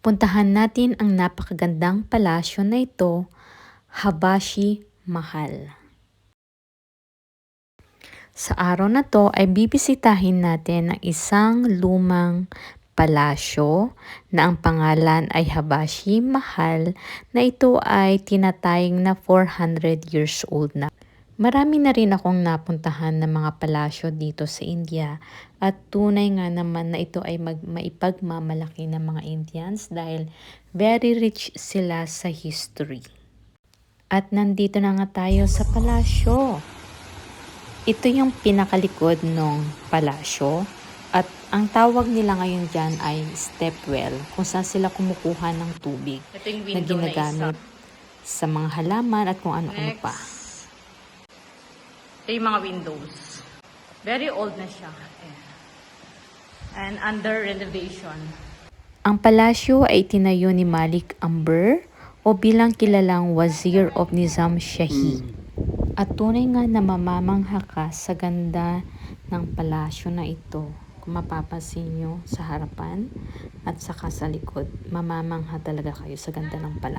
Puntahan natin ang napakagandang palasyo na ito, Habashi Mahal. Sa araw na to ay bibisitahin natin ang isang lumang palasyo na ang pangalan ay Habashi Mahal na ito ay tinatayang na 400 years old na. Marami na rin akong napuntahan ng mga palasyo dito sa India at tunay nga naman na ito ay mag maipagmamalaki ng mga Indians dahil very rich sila sa history. At nandito na nga tayo sa palasyo. Ito yung pinakalikod ng palasyo at ang tawag nila ngayon dyan ay stepwell kung saan sila kumukuha ng tubig na window na, ginagamit isa. sa mga halaman at kung ano-ano Next. pa. Ito yung mga windows. Very old na siya. Ayan. And under renovation. Ang palasyo ay tinayo ni Malik Amber o bilang kilalang Wazir of Nizam Shahi. At tunay nga na mamamangha ka sa ganda ng palasyo na ito. Kung mapapansin nyo sa harapan at sa likod, mamamangha talaga kayo sa ganda ng palasyo.